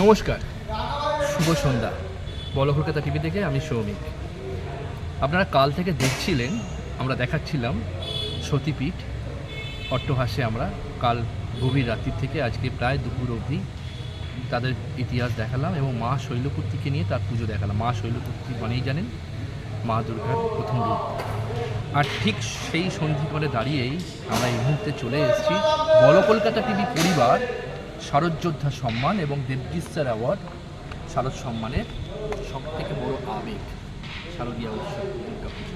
নমস্কার, শুভ সন্ধ্যা। বল কলকাতা টিভি থেকে আমি সৌমিক। আপনারা কাল থেকে দেখছিলেন, আমরা দেখাচ্ছিলাম সতীপীঠ, অট্টহাসে আমরা কাল গভীর রাত্রির থেকে আজকে প্রায় দুপুর অবধি তাদের ইতিহাস দেখালাম এবং মা শৈলপুত্রীকে নিয়ে তার পুজো দেখালাম। মা শৈলপুত্রী মানেই জানেন মা দুর্গার প্রথম রূপ। আর ঠিক সেই সন্ধিকরে দাঁড়িয়েই আমরা এই মুহূর্তে চলে এসেছি বল কলকাতা টিভি পরিবার শারদযোদ্ধা সম্মান এবং দেবজিৎসার অ্যাওয়ার্ড শারদ সম্মানের সব থেকে বড় আবেগ, শারদীয়া উৎসব, দুর্গাপুজো।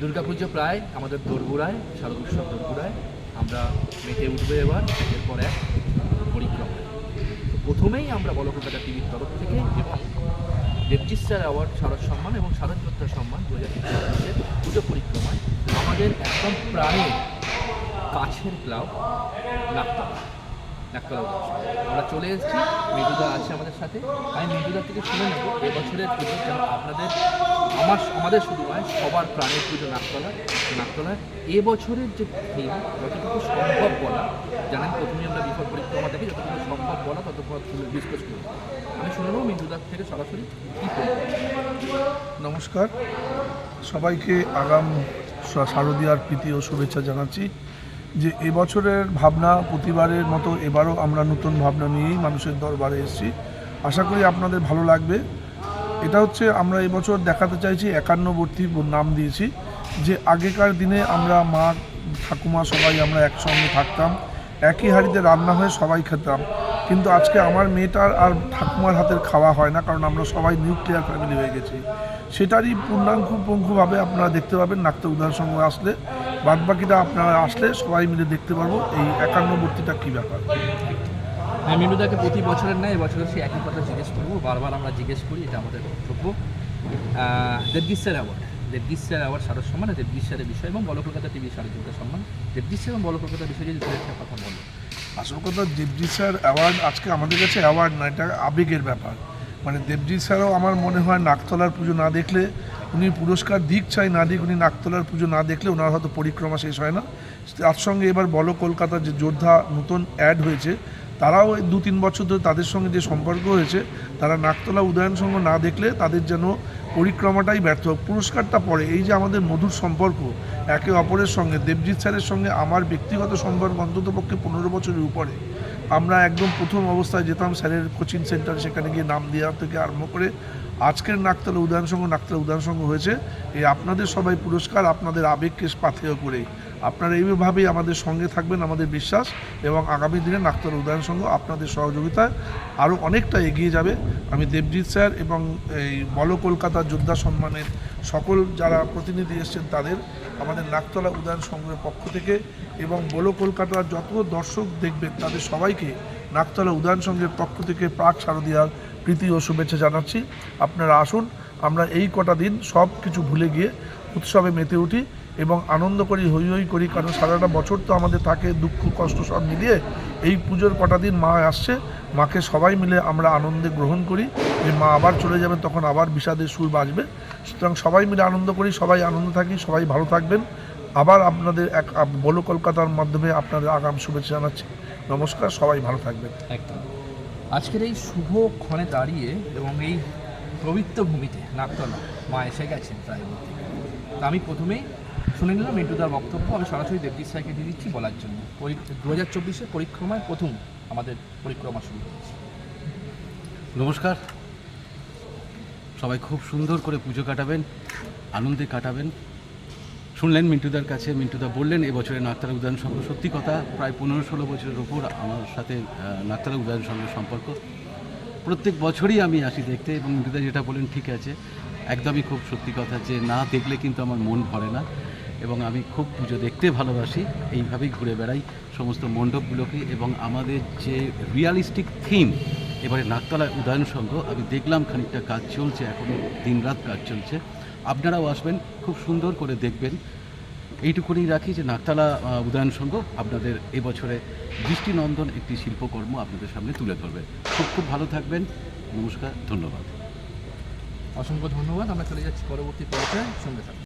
দুর্গাপুজো প্রায় আমাদের দোরগোড়ায়, শারদ উৎসব দোরগোড়ায় আমরা মেতে উঠবে এবার এরপর এক পরিক্রমা প্রথমেই আমরা বল কলকাতা টিভির তরফ থেকে এবং দেবজিৎ স্যার অ্যাওয়ার্ড শারদ সম্মান এবং শারদ যোদ্ধা সম্মান দু হাজার চব্বিশের পুজো পরিক্রমায় আমাদের একদম প্রাণের কাছের ক্লাব নাকতলা উৎসব। আমরা চলে এসেছি মৃদুদা আছে আমাদের সাথে। আমি মৃদুদার থেকে শুনে নেব এবছরের পুজো যেন আপনাদের, আমার, আমাদের শুধু নয় সবার প্রাণের পুজো নাকতলা নাকতলায় এবছরের যে থিম যতটুকু সম্ভব বলা, জানেন প্রথমে আমরা বিপদ পরিক্রমা দেখি, যতটুকু সম্ভব বলা ততটুকু ডিসকাস করি আমি শুনে নেব মৃদুদার থেকে সরাসরি কী নমস্কার। সবাইকে আগাম শারদীয়ার প্রীতি ও শুভেচ্ছা জানাচ্ছি। যে এবছরের ভাবনা প্রতিবারের মতো এবারও আমরা নতুন ভাবনা নিয়েই মানুষের দরবারে এসেছি। আশা করি আপনাদের ভালো লাগবে। এটা হচ্ছে আমরা এবছর দেখাতে চাইছি একান্নবর্তী নাম দিয়েছি যে আগেকার দিনে আমরা মা, ঠাকুমা সবাই আমরা একসঙ্গে থাকতাম, একই হাঁড়িতে রান্না হয়ে সবাই খেতাম। কিন্তু আজকে আমার মেয়েটার আর ঠাকুমার হাতের খাওয়া হয় না, কারণ আমরা সবাই নিউক্লিয়ার ফ্যামিলি হয়ে গেছি। সেটারই পূর্ণাঙ্গ পঙ্খুভাবে আপনারা দেখতে পাবেন নাট্য উদাহরণ সঙ্গে আসলে। বাদবাকিটা আপনারা আসলে সবাই মিলে দেখতে পারব। এই একান্নবর্তীটা কী ব্যাপার? আমি মিনুদাকে প্রতি বছরের নয় এবছর সে একই কথা জিজ্ঞেস করব। বারবার আমরা জিজ্ঞেস করি এটা আমাদের কর্তব্য Debgeet sir award Debgeet sir award শারদ সম্মান আর দেবগীত স্যারের বিষয় এবং বল কলকাতা টিভি শারদযোদ্ধা সম্মান। দেবগীত স্যার এবং বল কলকাতা বিষয়ে যদি একটা কথা বলো। আসল কথা দেবজিৎ স্যার অ্যাওয়ার্ড আজকে আমাদের কাছে অ্যাওয়ার্ড না এটা আবেগের ব্যাপার। মানে দেবজিৎ স্যারও আমার মনে হয় নাকতলার পুজো না দেখলে উনি পুরস্কার দিক চাই, না দিক উনি নাকতলার পুজো না দেখলে ওনার হয়তো পরিক্রমা শেষ হয় না তার সঙ্গে এবার বলো কলকাতার যে যোদ্ধা নতুন অ্যাড হয়েছে, তারাও দু তিন বছর ধরে তাদের সঙ্গে যে সম্পর্ক হয়েছে, তারা নাকতলা উদয়ন সঙ্গ না দেখলে তাদের যেন পরিক্রমাটাই ব্যর্থ। পুরস্কারটা পরে, এই যে আমাদের মধুর সম্পর্ক, একে অপরের সঙ্গে, দেবজিৎ স্যারের সঙ্গে আমার ব্যক্তিগত সম্পর্ক অন্ততপক্ষে পনেরো বছরের উপরে আমরা একদম প্রথম অবস্থায় যেতাম স্যারের কোচিং সেন্টার, সেখানে গিয়ে নাম দেওয়া থেকে আরম্ভ করে আজকের নাকতলা উদয়ন সংঘ নাকতলা উদয়ন সংঘ হয়েছে। এই আপনাদের সবাই পুরস্কার, আপনাদের আবেগকে পাথেয় করেই। আপনারা এইভাবেই আমাদের সঙ্গে থাকবেন, আমাদের বিশ্বাস, এবং আগামী দিনে নাকতলা উদয়ন সংঘ আপনাদের সহযোগিতায় আরও অনেকটা এগিয়ে যাবে। আমি দেবজিৎ স্যার এবং এই বল কলকাতা যোদ্ধা সম্মানের সকল যারা প্রতিনিধি এসছেন তাদের আমাদের নাকতলা উদয়ন সংঘের পক্ষ থেকে এবং বলো কলকাতার যত দর্শক দেখবেন তাদের সবাইকে নাকতলা উদয়ন সংঘের পক্ষ থেকে প্রাক শারদীয়ার প্রীতি ও শুভেচ্ছা জানাচ্ছি। আপনারা আসুন, আমরা এই কটা দিন সব কিছু ভুলে গিয়ে উৎসবে মেতে উঠি এবং আনন্দ করি হই হই করি, কারণ সারাটা বছর তো আমাদের থাকে দুঃখ, কষ্ট সব মিলিয়ে এই পুজোর কটা দিন মা আসছে। মাকে সবাই মিলে আমরা আনন্দে গ্রহণ করি। যে মা আবার চলে যাবেন তখন আবার বিষাদের সুর বাজবে। সুতরাং সবাই মিলে আনন্দ করি, সবাই আনন্দ থাকি, সবাই ভালো থাকবেন। আবার আপনাদের এক বলো কলকাতার মাধ্যমে আপনাদের আগাম শুভেচ্ছা জানাচ্ছি। নমস্কার, সবাই ভালো থাকবেন। একদম। আজকের এই শুভ ক্ষণে দাঁড়িয়ে এবং এই পবিত্র ভূমিতে নাকতলা, মা এসে গেছেন প্রায় তা আমি প্রথমেই শুনে নিলাম মিন্টুদার বক্তব্য। আমি সরাসরি দেবজিৎ স্যারকে দিয়ে দিচ্ছি বলার জন্য। দু হাজার চব্বিশে পরিক্রমায় প্রথম আমাদের পরিক্রমা শুরু হয়েছে। নমস্কার। সবাই খুব সুন্দর করে পুজো কাটাবেন, আনন্দে কাটাবেন। শুনলেন মিন্টুদার কাছে। মিন্টুদা বললেন এবছরে নাকতলা উদয়ন সংঘ সত্যি কথা প্রায় পনেরো ষোলো বছরের ওপর আমার সাথে আহ, নাকতলা উদয়ন সংঘের সম্পর্ক। প্রত্যেক বছরই আমি আসি দেখতে এবং মিন্টুদা যেটা বলেন ঠিক আছে। একদমই খুব সত্যি কথা যে না দেখলে কিন্তু আমার মন ভরে না এবং আমি খুব পুজো দেখতে ভালোবাসি। এইভাবেই ঘুরে বেড়াই সমস্ত মণ্ডপগুলোকে এবং আমাদের যে রিয়ালিস্টিক থিম এবারে নাকতলা উদয়ন সংঘ আমি দেখলাম খানিকটা কাজ চলছে এখনও দিনরাত কাজ চলছে। আপনারাও আসবেন, খুব সুন্দর করে দেখবেন। এইটুকুনি রাখি যে নাকতলা উদয়ন সংঘ আপনাদের এবছরে দৃষ্টিনন্দন একটি শিল্পকর্ম আপনাদের সামনে তুলে ধরবে। খুব খুব ভালো থাকবেন। নমস্কার, ধন্যবাদ। অসংখ্য ধন্যবাদ। আমরা চলে যাচ্ছি পরবর্তী পর্যায়ে সঙ্গে থাকুন।